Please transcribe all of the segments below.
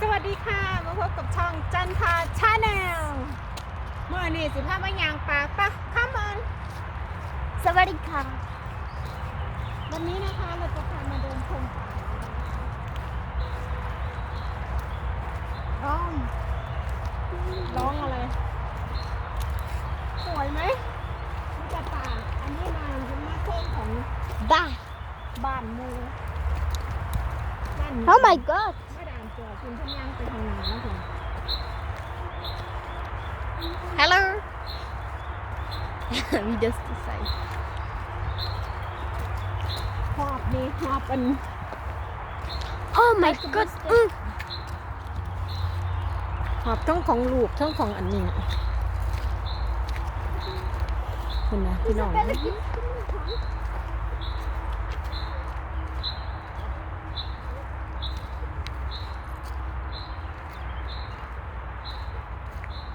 สวัสดีค่ะ มาพบกับช่องจันทาชาแนลเมื่อนี่สิพามายางปากปะข้ามอนสวัสดีค่ะ วันนี้นะคะเราจะพามาเดินชมป่าร้อง ร้องอะไร สวยไหมนี่จะป่า อันนี้มาเป็นมาเส้นของบ้าบ้านมูบ้าน Oh my god มาดามตัว คุณพยางไปทางไหนแล้วคุณ Hello we just decide หอบนี่หอบเป็น Oh my god อืมหอบทั้งของลูกทั้งของอันนี้คุณนะพี่น้อง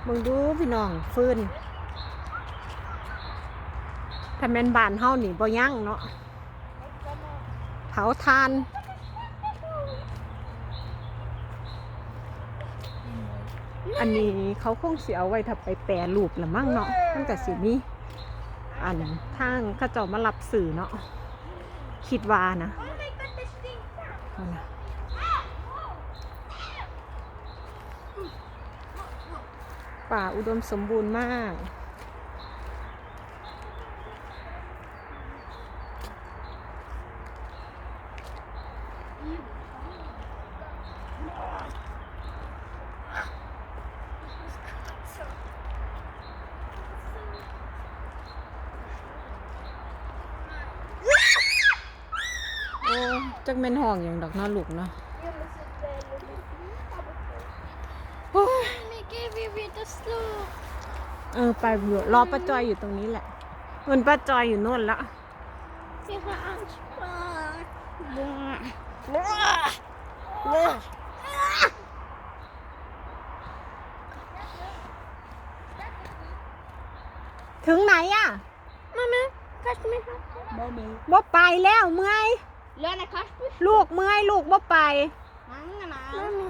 มึงดูพี่น้องฟืนถ้าแม่นบานเฮานี่บ่ยั่งเนาะเผาทานอันนี้เขาคงเสียเอาไว้ถ้าไปแปรรูปละมั่งเนาะตั้งแต่สินี้อันทางเขาเจ้ามารับสื่อเนาะคิดว่านะนั่นน่ะ ป่าอุดมสมบูรณ์มาก โอ้จักแม่นห้องอย่างดอกเนาะลูกเนาะ โอ้ย Let me เออไปเบื่รอป้าจอยอยู่ตรงนี้แหละเงินป้าจอยอยู่โน่นละ You have a ถึงไหนอะ Mama, catch me. Mommy. บ่ไปแล้วเมื่อย Lena, catch me. ลูกเมื่อยลูกบ่ไป Mommy.